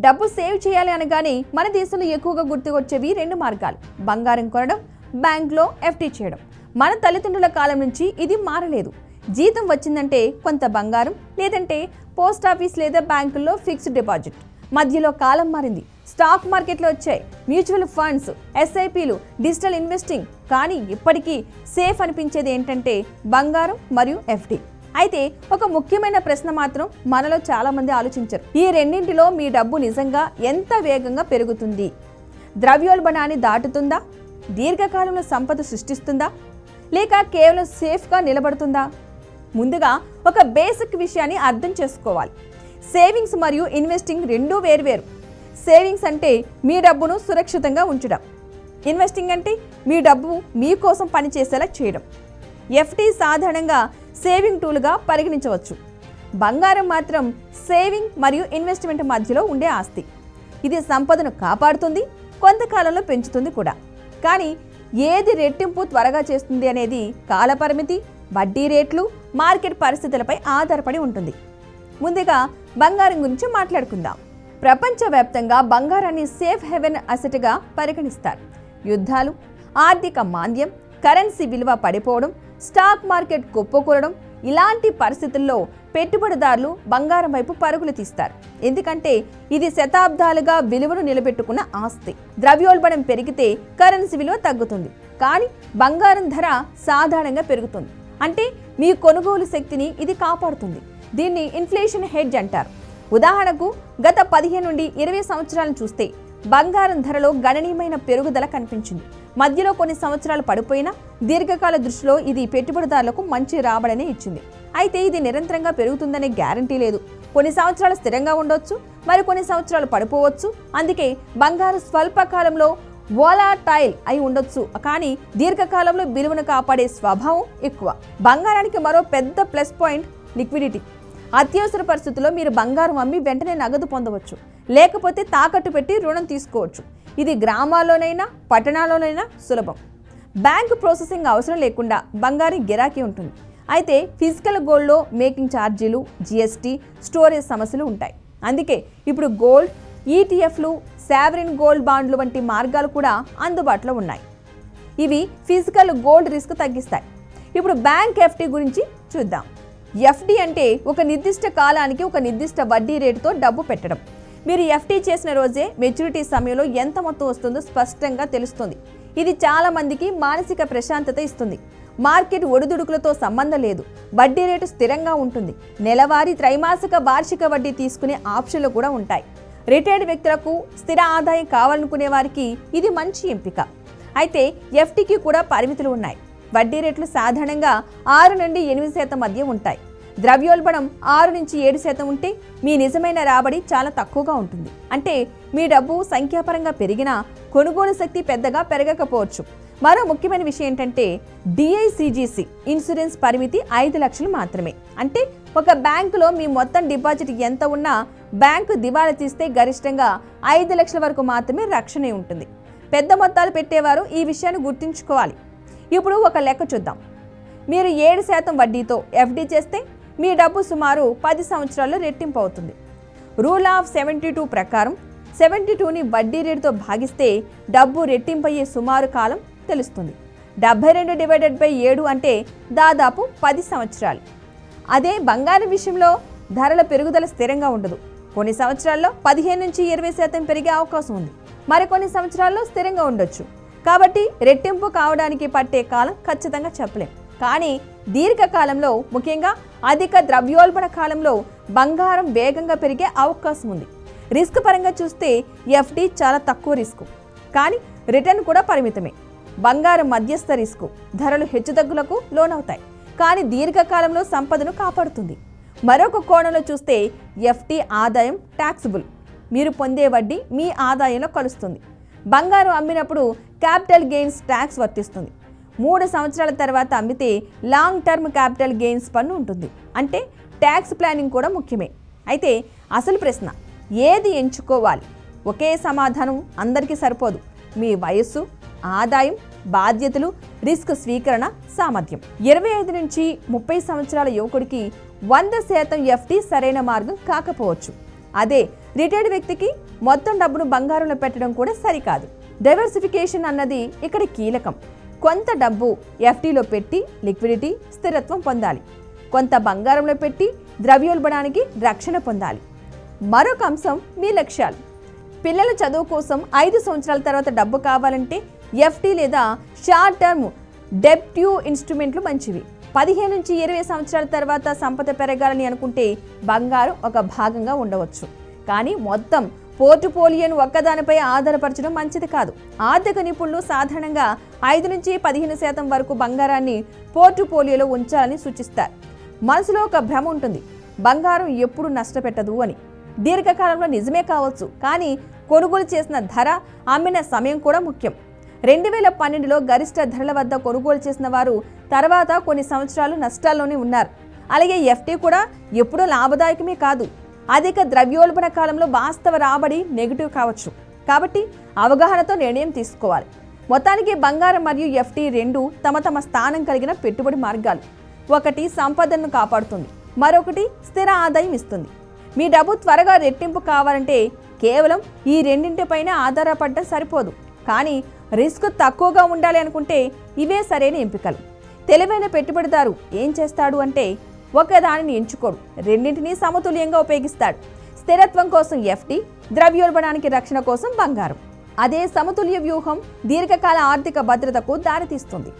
డబ్బు సేవ్ చేయాలి అనగానే మన దేశంలో ఎక్కువగా గుర్తుకొచ్చేవి రెండు మార్గాలు. బంగారం కొనడం బ్యాంక్లో ఎఫ్టీ చేయడం. మన తల్లిదండ్రుల కాలం నుంచి ఇది మారలేదు. జీతం వచ్చిందంటే కొంత బంగారం లేదంటే పోస్ట్ ఆఫీస్ లేదా బ్యాంకుల్లో ఫిక్స్డ్ డిపాజిట్. మధ్యలో కాలం మారింది. స్టాక్ మార్కెట్లో వచ్చాయి. మ్యూచువల్ ఫండ్స్ ఎస్ఐపిలు డిజిటల్ ఇన్వెస్టింగ్. కానీ ఇప్పటికీ సేఫ్ అనిపించేది ఏంటంటే బంగారం మరియు ఎఫ్డీ. అయితే ఒక ముఖ్యమైన ప్రశ్న మాత్రం మనలో చాలా మంది ఆలోచించరు. ఈ రెండింటిలో మీ డబ్బు నిజంగా ఎంత వేగంగా పెరుగుతుంది? ద్రవ్యోల్బణాన్ని దాటుతుందా? దీర్ఘకాలంలో సంపద సృష్టిస్తుందా? లేక కేవలం సేఫ్గా నిలబడుతుందా? ముందుగా ఒక బేసిక్ విషయాన్ని అర్థం చేసుకోవాలి. సేవింగ్స్ మరియు ఇన్వెస్టింగ్ రెండూ వేరువేరు. సేవింగ్స్ అంటే మీ డబ్బును సురక్షితంగా ఉంచడం. ఇన్వెస్టింగ్ అంటే మీ డబ్బు మీకోసం పనిచేసేలా చేయడం. ఎఫ్డి సాధారణంగా సేవింగ్ టూల్గా పరిగణించవచ్చు. బంగారం మాత్రం సేవింగ్ మరియు ఇన్వెస్ట్మెంట్ మధ్యలో ఉండే ఆస్తి. ఇది సంపదను కాపాడుతుంది కొంతకాలంలో పెంచుతుంది కూడా. కానీ ఏది రెట్టింపు త్వరగా చేస్తుంది అనేది కాలపరిమితి వడ్డీ రేట్లు మార్కెట్ పరిస్థితులపై ఆధారపడి ఉంటుంది. ముందుగా బంగారం గురించి మాట్లాడుకుందాం. ప్రపంచవ్యాప్తంగా బంగారాన్ని సేఫ్ హెవెన్ అసెట్గా పరిగణిస్తారు. యుద్ధాలు ఆర్థిక మాంద్యం కరెన్సీ విలువ పడిపోవడం స్టాక్ మార్కెట్ కుప్పకూలడం ఇలాంటి పరిస్థితుల్లో పెట్టుబడిదారులు బంగారం వైపు పరుగులు తీస్తారు. ఎందుకంటే ఇది శతాబ్దాలుగా విలువను నిలబెట్టుకున్న ఆస్తి. ద్రవ్యోల్బణం పెరిగితే కరెన్సీ విలువ తగ్గుతుంది. కానీ బంగారం ధర సాధారణంగా పెరుగుతుంది. అంటే మీ కొనుగోలు శక్తిని ఇది కాపాడుతుంది. దీన్ని ఇన్ఫ్లేషన్ హెడ్జ్ అంటారు. ఉదాహరణకు గత పదిహేను నుండి ఇరవై సంవత్సరాలను చూస్తే బంగారం ధరలో గణనీయమైన పెరుగుదల కనిపించింది. మధ్యలో కొన్ని సంవత్సరాలు పడిపోయినా దీర్ఘకాల దృష్టిలో ఇది పెట్టుబడిదారులకు మంచి రాబడిని ఇచ్చింది. అయితే ఇది నిరంతరంగా పెరుగుతుందనే గ్యారంటీ లేదు. కొన్ని సంవత్సరాలు స్థిరంగా ఉండొచ్చు మరి కొన్ని సంవత్సరాలు పడిపోవచ్చు. అందుకే బంగారు స్వల్పకాలంలో వోలాటైల్ అయి ఉండొచ్చు. కానీ దీర్ఘకాలంలో విలువను కాపాడే స్వభావం ఎక్కువ. బంగారానికి మరో పెద్ద ప్లస్ పాయింట్ లిక్విడిటీ. అత్యవసర పరిస్థితుల్లో మీరు బంగారం అమ్మి వెంటనే నగదు పొందవచ్చు. లేకపోతే తాకట్టు పెట్టి రుణం తీసుకోవచ్చు. ఇది గ్రామాల్లోనైనా పట్టణాల్లోనైనా సులభం. బ్యాంకు ప్రాసెసింగ్ అవసరం లేకుండా బంగారం గిరాకీ ఉంటుంది. అయితే ఫిజికల్ గోల్డ్లో మేకింగ్ ఛార్జీలు జిఎస్టీ స్టోరేజ్ సమస్యలు ఉంటాయి. అందుకే ఇప్పుడు గోల్డ్ ఈటీఎఫ్లు సావరిన్ గోల్డ్ బాండ్లు వంటి మార్గాలు కూడా అందుబాటులో ఉన్నాయి. ఇవి ఫిజికల్ గోల్డ్ రిస్క్ తగ్గిస్తాయి. ఇప్పుడు బ్యాంక్ ఎఫ్డీ గురించి చూద్దాం. ఎఫ్డి అంటే ఒక నిర్దిష్ట కాలానికి ఒక నిర్దిష్ట వడ్డీ రేటుతో డబ్బు పెట్టడం. మీరు ఎఫ్డీ చేసిన రోజే మెచ్యూరిటీ సమయంలో ఎంత మొత్తం వస్తుందో స్పష్టంగా తెలుస్తుంది. ఇది చాలా మందికి మానసిక ప్రశాంతత ఇస్తుంది. మార్కెట్ ఒడిదుడుకులతో సంబంధం లేదు. వడ్డీ రేటు స్థిరంగా ఉంటుంది. నెలవారీ త్రైమాసిక వార్షిక వడ్డీ తీసుకునే ఆప్షన్లు కూడా ఉంటాయి. రిటైర్డ్ వ్యక్తులకు స్థిర ఆదాయం కావాలనుకునే వారికి ఇది మంచి ఎంపిక. అయితే ఎఫ్టీకి కూడా పరిమితులు ఉన్నాయి. వడ్డీ రేట్లు సాధారణంగా ఆరు నుండి ఎనిమిది శాతం మధ్య ఉంటాయి. ద్రవ్యోల్బణం ఆరు నుంచి ఏడు శాతం ఉంటే మీ నిజమైన రాబడి చాలా తక్కువగా ఉంటుంది. అంటే మీ డబ్బు సంఖ్యాపరంగా పెరిగినా కొనుగోలు శక్తి పెద్దగా పెరగకపోవచ్చు. మరో ముఖ్యమైన విషయం ఏంటంటే డిఐసిజిసి ఇన్సూరెన్స్ పరిమితి ఐదు లక్షలు మాత్రమే. అంటే ఒక బ్యాంకులో మీ మొత్తం డిపాజిట్ ఎంత ఉన్నా బ్యాంకు దివాలా తీస్తే గరిష్టంగా ఐదు లక్షల వరకు మాత్రమే రక్షణ ఉంటుంది. పెద్ద మొత్తాలు పెట్టేవారు ఈ విషయాన్ని గుర్తుంచుకోవాలి. ఇప్పుడు ఒక లెక్క చూద్దాం. మీరు ఏడు శాతం వడ్డీతో ఎఫ్డి చేస్తే మీ డబ్బు సుమారు పది సంవత్సరాల్లో రెట్టింపు అవుతుంది. రూల్ ఆఫ్ సెవెంటీ టూ ప్రకారం సెవెంటీ టూని వడ్డీ రేటుతో భాగిస్తే డబ్బు రెట్టింపయ్యే సుమారు కాలం తెలుస్తుంది. డెబ్బై రెండు డివైడెడ్ బై ఏడు అంటే దాదాపు పది సంవత్సరాలు. అదే బంగారం విషయంలో ధరల పెరుగుదల స్థిరంగా ఉండదు. కొన్ని సంవత్సరాల్లో పదిహేను నుంచి ఇరవై శాతం పెరిగే అవకాశం ఉంది. మరికొన్ని సంవత్సరాల్లో స్థిరంగా ఉండొచ్చు. కాబట్టి రెట్టింపు కావడానికి పట్టే కాలం ఖచ్చితంగా చెప్పలేం. కానీ దీర్ఘకాలంలో ముఖ్యంగా అధిక ద్రవ్యోల్బణ కాలంలో బంగారం వేగంగా పెరిగే అవకాశం ఉంది. రిస్క్ పరంగా చూస్తే ఎఫ్డి చాలా తక్కువ రిస్క్. కానీ రిటర్న్ కూడా పరిమితమే. బంగారం మధ్యస్థ రిస్క్. ధరలు హెచ్చుతగ్గులకు లోనవుతాయి. కానీ దీర్ఘకాలంలో సంపదను కాపాడుతుంది. మరొక కోణంలో చూస్తే ఎఫ్డి ఆదాయం ట్యాక్సిబుల్ మీరు పొందే వడ్డీ మీ ఆదాయంలో కలుస్తుంది. బంగారం అమ్మినప్పుడు క్యాపిటల్ గెయిన్స్ ట్యాక్స్ వర్తిస్తుంది. మూడు సంవత్సరాల తర్వాత అమ్మితే లాంగ్ టర్మ్ క్యాపిటల్ గెయిన్స్ పన్ను ఉంటుంది. అంటే ట్యాక్స్ ప్లానింగ్ కూడా ముఖ్యమే. అయితే అసలు ప్రశ్న ఏది ఎంచుకోవాలి? ఒకే సమాధానం అందరికీ సరిపోదు. మీ వయస్సు ఆదాయం బాధ్యతలు రిస్క్ స్వీకరణ సామర్థ్యం. ఇరవై ఐదు నుంచి ముప్పై సంవత్సరాల యువకుడికి వంద శాతం ఎఫ్డి సరైన మార్గం కాకపోవచ్చు. అదే రిటైర్డ్ వ్యక్తికి మొత్తం డబ్బును బంగారంలో పెట్టడం కూడా సరికాదు. డైవర్సిఫికేషన్ అన్నది ఇక్కడ కీలకం. కొంత డబ్బు ఎఫ్డీలో పెట్టి లిక్విడిటీ స్థిరత్వం పొందాలి. కొంత బంగారంలో పెట్టి ద్రవ్యోల్బణానికి రక్షణ పొందాలి. మరొక అంశం మీ లక్ష్యాలు. పిల్లల చదువు కోసం ఐదు సంవత్సరాల తర్వాత డబ్బు కావాలంటే ఎఫ్టీ లేదా షార్ట్ టర్మ్ డెప్ట్యూ ఇన్స్ట్రుమెంట్లు మంచివి. పదిహేను నుంచి ఇరవై సంవత్సరాల తర్వాత సంపద పెరగాలని అనుకుంటే బంగారం ఒక భాగంగా ఉండవచ్చు. కానీ మొత్తం పోర్టుపోలియోను ఒక్కదానిపై ఆధారపరచడం మంచిది కాదు. ఆర్థిక నిపుణులు సాధారణంగా ఐదు నుంచి పదిహేను శాతం వరకు బంగారాన్ని పోర్టుపోలియోలో ఉంచాలని సూచిస్తారు. మనసులో ఒక భ్రమ ఉంటుంది. బంగారం ఎప్పుడు నష్టపెట్టదు అని. దీర్ఘకాలంలో నిజమే కావచ్చు. కానీ కొనుగోలు చేసిన ధర అమ్మిన సమయం కూడా ముఖ్యం. రెండు వేల పన్నెండులో గరిష్ట ధరల వద్ద కొనుగోలు చేసిన వారు తర్వాత కొన్ని సంవత్సరాలు నష్టాల్లోనే ఉన్నారు. అలాగే ఎఫ్టీ కూడా ఎప్పుడూ లాభదాయకమే కాదు. అధిక ద్రవ్యోల్బణ కాలంలో వాస్తవ రాబడి నెగిటివ్ కావచ్చు. కాబట్టి అవగాహనతో నిర్ణయం తీసుకోవాలి. మొత్తానికి బంగారం మరియు ఎఫ్టీ రెండు తమ తమ స్థానం కలిగిన పెట్టుబడి మార్గాలు. ఒకటి సంపదను కాపాడుతుంది. మరొకటి స్థిర ఆదాయం ఇస్తుంది. మీ డబ్బు త్వరగా రెట్టింపు కావాలంటే కేవలం ఈ రెండింటిపైన ఆధారపడడం సరిపోదు. కానీ రిస్క్ తక్కువగా ఉండాలి అనుకుంటే ఇవే సరైన ఎంపికలు. తెలివైన పెట్టుబడిదారు ఏం చేస్తాడు అంటే ఒకదానిని ఎంచుకోడు. రెండింటినీ సమతుల్యంగా ఉపయోగిస్తాడు. స్థిరత్వం కోసం ఎఫ్టీ ద్రవ్యోల్బణానికి రక్షణ కోసం బంగారం. అదే సమతుల్య వ్యూహం దీర్ఘకాల ఆర్థిక భద్రతకు దారితీస్తుంది.